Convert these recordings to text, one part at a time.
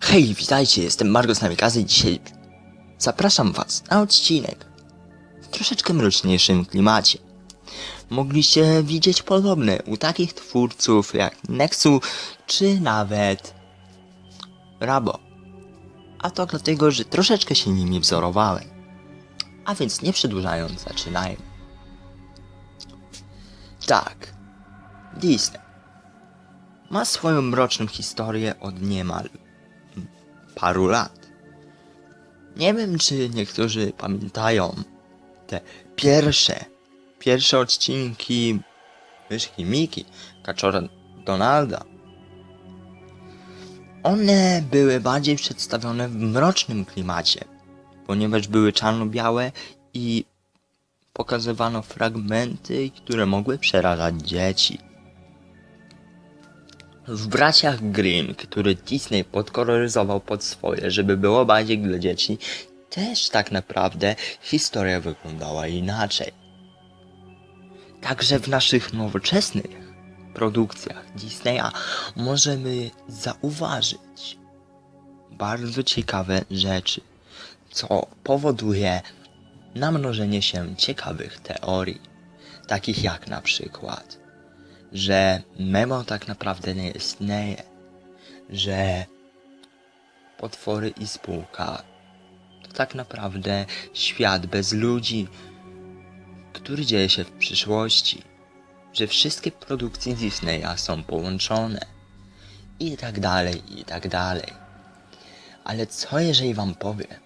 Hej, witajcie, jestem Margos Namikazy i dzisiaj zapraszam was na odcinek w troszeczkę mroczniejszym klimacie. Mogliście widzieć podobne u takich twórców jak Nexu czy nawet Rabo. A to dlatego, że troszeczkę się nimi wzorowałem. A więc nie przedłużając, zaczynajmy. Tak, Disney ma swoją mroczną historię od niemal paru lat. Nie wiem, czy niektórzy pamiętają te pierwsze, pierwsze odcinki Myszki Miki, Kaczora Donalda. One były bardziej przedstawione w mrocznym klimacie, ponieważ były czarno-białe i pokazywano fragmenty, które mogły przerażać dzieci. W braciach Grimm, który Disney podkoloryzował pod swoje, żeby było bardziej dla dzieci, też tak naprawdę historia wyglądała inaczej. Także w naszych nowoczesnych produkcjach Disneya możemy zauważyć bardzo ciekawe rzeczy, co powoduje namnożenie się ciekawych teorii, takich jak na przykład że Memo tak naprawdę nie istnieje, że potwory i spółka to tak naprawdę świat bez ludzi, który dzieje się w przyszłości, że wszystkie produkcje Disneya są połączone i tak dalej, i tak dalej. Ale co jeżeli wam powiem,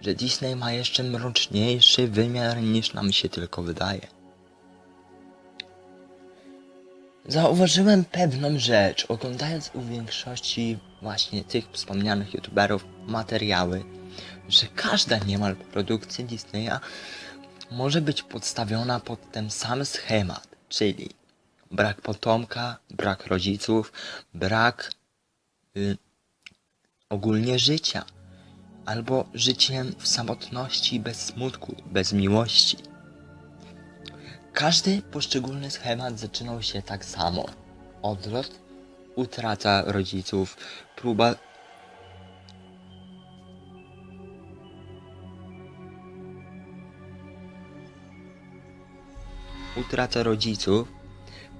że Disney ma jeszcze mroczniejszy wymiar niż nam się tylko wydaje? Zauważyłem pewną rzecz, oglądając u większości właśnie tych wspomnianych youtuberów materiały, że każda niemal produkcja Disneya może być podstawiona pod ten sam schemat, czyli brak potomka, brak rodziców, brak y, ogólnie życia, albo życiem w samotności, bez smutku, bez miłości. Każdy poszczególny schemat zaczynał się tak samo. Odlot, utrata rodziców, próba utrata rodziców,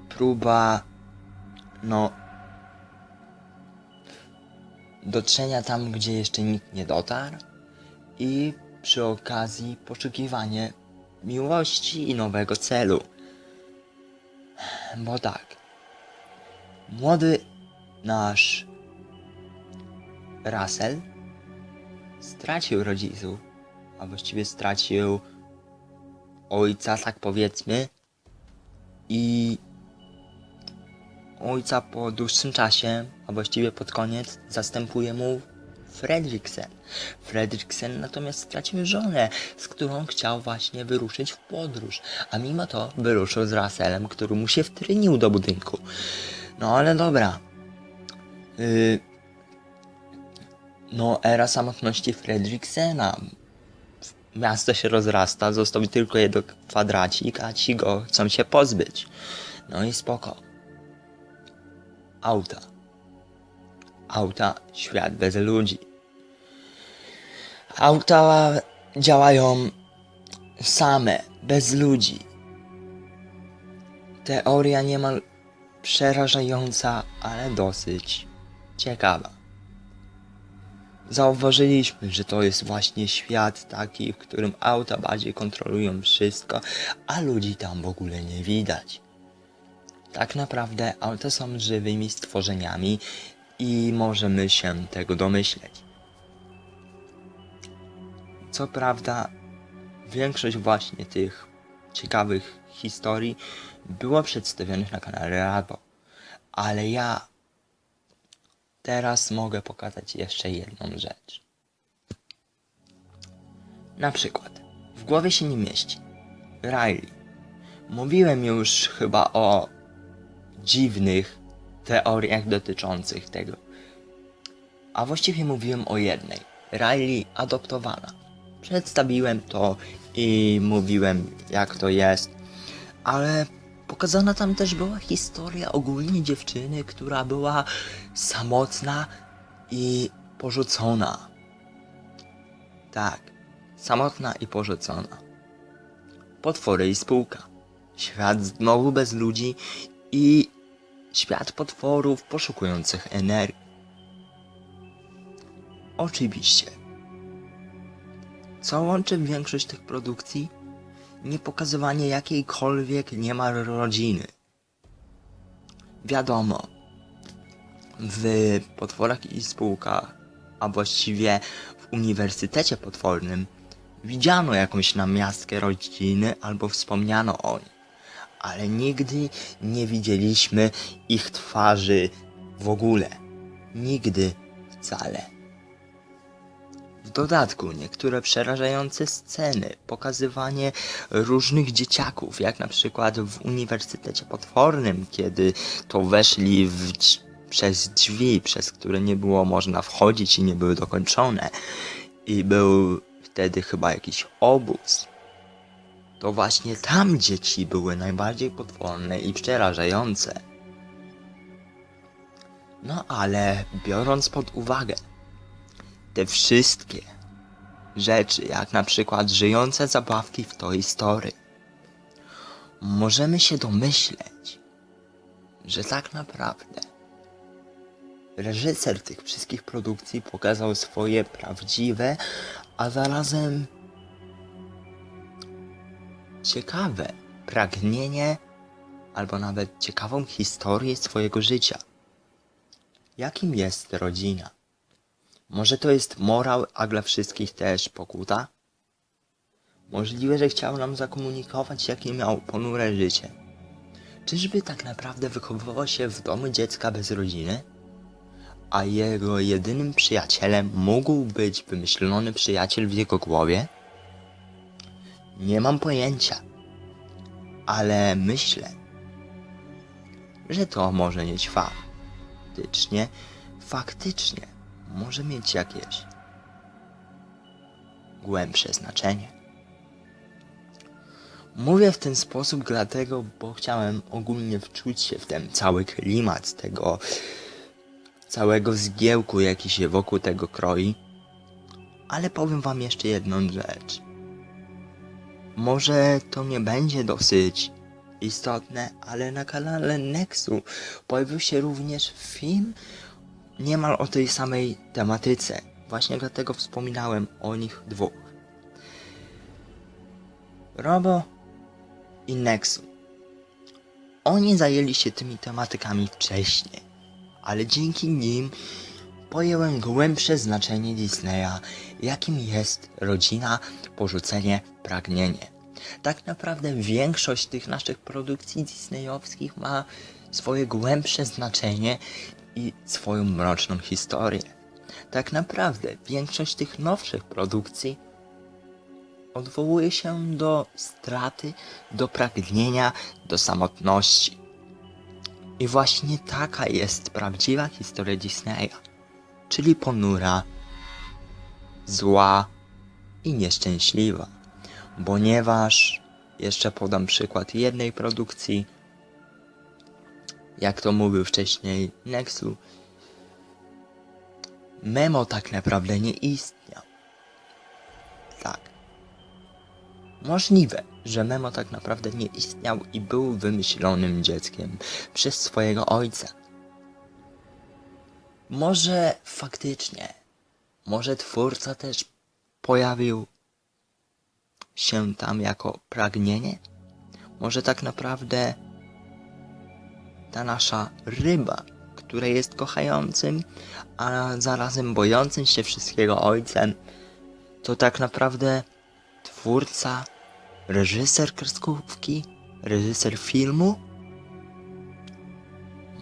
próba no dotrzenia tam, gdzie jeszcze nikt nie dotarł. I przy okazji poszukiwanie miłości i nowego celu. Bo tak, młody nasz Russell stracił rodziców, a właściwie stracił ojca, tak powiedzmy, i ojca po dłuższym czasie, a właściwie pod koniec, zastępuje mu Fredriksen. Fredriksen natomiast stracił żonę, z którą chciał właśnie wyruszyć w podróż, a mimo to wyruszył z Russellem, który mu się wtrynił do budynku. No ale dobra. Yy... No, era samotności Fredriksena. Miasto się rozrasta, został tylko jeden kwadracik, a ci go chcą się pozbyć. No i spoko. Auta auta, świat bez ludzi. Auta działają same, bez ludzi. Teoria niemal przerażająca, ale dosyć ciekawa. Zauważyliśmy, że to jest właśnie świat taki, w którym auta bardziej kontrolują wszystko, a ludzi tam w ogóle nie widać. Tak naprawdę auta są żywymi stworzeniami i możemy się tego domyśleć. Co prawda, większość właśnie tych ciekawych historii było przedstawionych na kanale Rabo, ale ja teraz mogę pokazać jeszcze jedną rzecz. Na przykład, w głowie się nie mieści. Riley. Mówiłem już chyba o dziwnych teoriach dotyczących tego. A właściwie mówiłem o jednej. Riley adoptowana. Przedstawiłem to i mówiłem jak to jest, ale pokazana tam też była historia ogólnie dziewczyny, która była samotna i porzucona. Tak, samotna i porzucona. Potwory i spółka. Świat znowu bez ludzi i świat potworów poszukujących energii. Oczywiście. Co łączy większość tych produkcji? Nie pokazywanie jakiejkolwiek niemal rodziny. Wiadomo, w potworach i spółkach, a właściwie w uniwersytecie potwornym, widziano jakąś namiastkę rodziny albo wspomniano o niej, ale nigdy nie widzieliśmy ich twarzy w ogóle. Nigdy wcale. W dodatku niektóre przerażające sceny, pokazywanie różnych dzieciaków, jak na przykład w Uniwersytecie Potwornym, kiedy to weszli w, przez drzwi, przez które nie było można wchodzić i nie były dokończone. I był wtedy chyba jakiś obóz. To właśnie tam dzieci były najbardziej potworne i przerażające. No ale biorąc pod uwagę te wszystkie rzeczy, jak na przykład żyjące zabawki w Toy Story, możemy się domyśleć, że tak naprawdę reżyser tych wszystkich produkcji pokazał swoje prawdziwe, a zarazem ciekawe pragnienie albo nawet ciekawą historię swojego życia. Jakim jest rodzina? Może to jest morał, a dla wszystkich też pokuta? Możliwe, że chciał nam zakomunikować, jakie miał ponure życie. Czyżby tak naprawdę wychowywał się w domu dziecka bez rodziny? A jego jedynym przyjacielem mógł być wymyślony przyjaciel w jego głowie? Nie mam pojęcia. Ale myślę, że to może mieć faktycznie, faktycznie może mieć jakieś głębsze znaczenie. Mówię w ten sposób dlatego, bo chciałem ogólnie wczuć się w ten cały klimat tego całego zgiełku, jaki się wokół tego kroi. Ale powiem wam jeszcze jedną rzecz. Może to nie będzie dosyć istotne, ale na kanale Nexu pojawił się również film niemal o tej samej tematyce. Właśnie dlatego wspominałem o nich dwóch. Robo i Nexu. Oni zajęli się tymi tematykami wcześniej, ale dzięki nim pojąłem głębsze znaczenie Disneya, jakim jest rodzina, porzucenie, pragnienie. Tak naprawdę większość tych naszych produkcji disneyowskich ma swoje głębsze znaczenie i swoją mroczną historię. Tak naprawdę większość tych nowszych produkcji odwołuje się do straty, do pragnienia, do samotności. I właśnie taka jest prawdziwa historia Disneya, czyli ponura, zła i nieszczęśliwa. Ponieważ, jeszcze podam przykład jednej produkcji, jak to mówił wcześniej Nexu, Memo tak naprawdę nie istniał. Tak. Możliwe, że Memo tak naprawdę nie istniał i był wymyślonym dzieckiem przez swojego ojca. Może faktycznie, może twórca też pojawił się tam jako pragnienie? Może tak naprawdę ta nasza ryba, która jest kochającym, a zarazem bojącym się wszystkiego ojcem, to tak naprawdę twórca, reżyser kreskówki, reżyser filmu?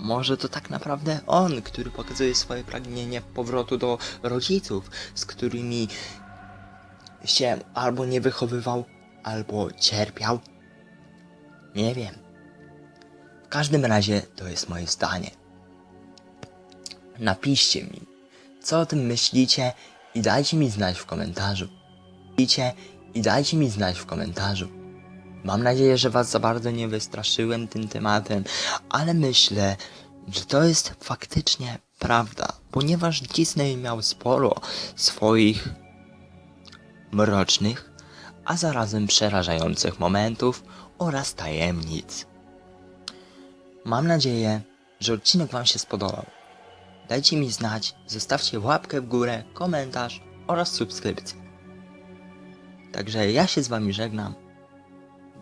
Może to tak naprawdę on, który pokazuje swoje pragnienie powrotu do rodziców, z którymi się albo nie wychowywał, albo cierpiał? Nie wiem. W każdym razie to jest moje zdanie. Napiszcie mi, co o tym myślicie i dajcie mi znać w komentarzu. I dajcie mi znać w komentarzu. Mam nadzieję, że was za bardzo nie wystraszyłem tym tematem, ale myślę, że to jest faktycznie prawda, ponieważ Disney miał sporo swoich mrocznych, a zarazem przerażających momentów oraz tajemnic. Mam nadzieję, że odcinek Wam się spodobał. Dajcie mi znać, zostawcie łapkę w górę, komentarz oraz subskrypcję. Także ja się z Wami żegnam.